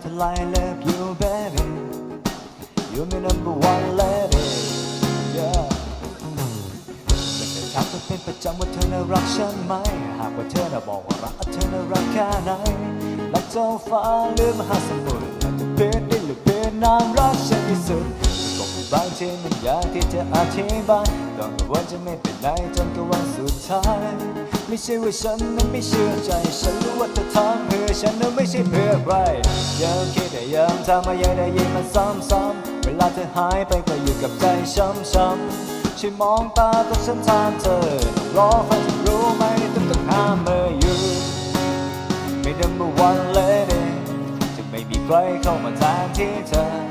เท่าไร love you baby you my number one lady yeah ไม่เคยถามเธอเป็นประจำว่าเธอน่ารักฉันไหม หากว่าเธอน่ะบอกว่ารักเธอน่ารักแค่ไหนรักเจ้าฟ้าหรือมหาสมุทรอาจจะเป็นดินหรือเป็นน้ำรักฉันที่สุด บางทีมันยากที่จะอธิบายต้องกังวลจะไม่เป็นไรจนกวันสุดท้าย ไม่ใช่ว่าฉันนั้นไม่เชื่อใจ ฉันรู้ว่าเธอทำเพื่อฉันนั้นไม่ใช่เพื่อใครยังคิดแต่ยังทำมายังได้ยินมันซ้ำๆเวลาเธอหายไปก็อยู่กับใจช้ำๆช่วยมองตาตัวฉันทานเธอต้องรอฟังจะรู้ไหมต้องต้องห้ามเมื่ออยู่ ไม่ number one lady จะไม่มีใครเข้ามาแทนที่เธอ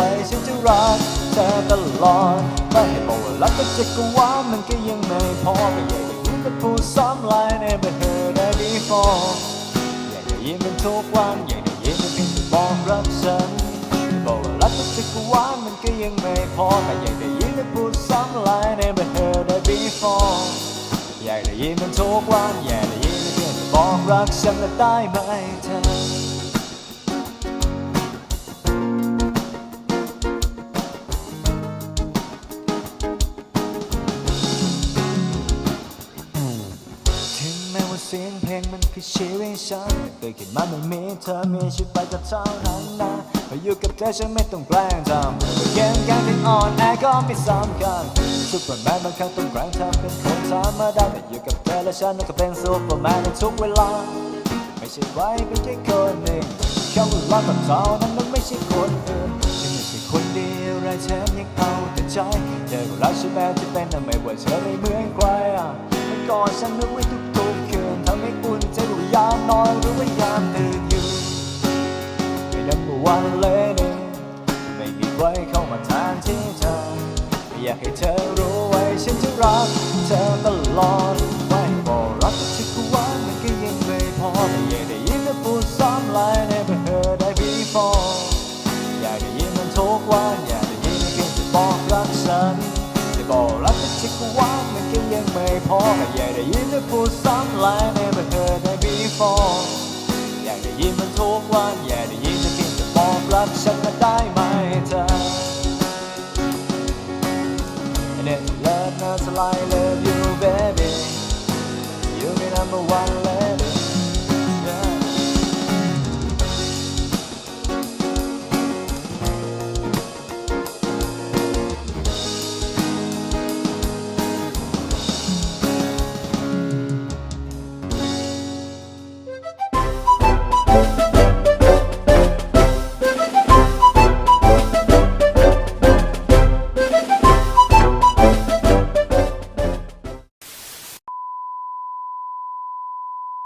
ว้ฉันจะรักเธอตลอดไม่ให้บอกว่ารักก็จะกว่ามันก็ยังไม่พอไม่อยากได้ยินแต่พูดซ้ำลาย never heard that before อยากได้ยินมันทุกวันอยากได้ยินมันเพียงแต่บอกรักฉันบอกว่ารักก็จะกว่ามันก็ยังไม่พอแต่อยากได้ยินมันพูดซ้ำหลาย never heard that before อยากได้ยินมันทุกวันอยากได้ยินมันเพียงแต่บอกรักฉันและได้ไหมเธอ งมันคือชีวิตฉันแต่ตื่นขึ้นมาไม่มีเธอมีชีวิตไปก็เท่านั้นนะพออยู่กับเธอฉันไม่ต้องแกล้งทำเกมการที่อ่อนแอก็ไม่สำคัญซุปเปอร์แมนบางครั้งต้องแกล้งทำเป็นคนธรรมดาแต่อยู่กับเธอและฉันก็เป็นซุปเปอร์แมนในทุกเวลา ไม่ใช่ไว้เป็นแค่คนหนึ่งแค่เวลากับเธอนั้นมันไม่ใช่คนอื่นฉันไม่ใช่คนเดียวและฉันยังเอาแต่ใจเธอก็รักฉันแบบที่เป็นแต่ไม่ว่าเธอไม่เหมือนใครอะมันกอดฉันเอาไว้ทุกำให้อุ่นใจรู้ยามนอนหรือว่ายามตื่นอยู่ไม่ number one lady ไม่มีใครเข้ามาแทนที่เธออยากให้เธอรู้ไว้ฉันจะรักเธอตลอดไม่บอกรักก็จะกว่ามันก็ยังไม่พอแต่อยากได้ยินเธอพูดซ้ำหลาย never heard that before อยากได้ยินมันทุกวันอยาก ยังไม่พออยากได้ยินเธอพูดซ้ำหลาย never heard that before อยากได้ยินมันทุกวันอยากได้ยินจะกินจะงแบอกรักฉันมาได้ไหมเธอ And it's love not to lie love you baby You be number one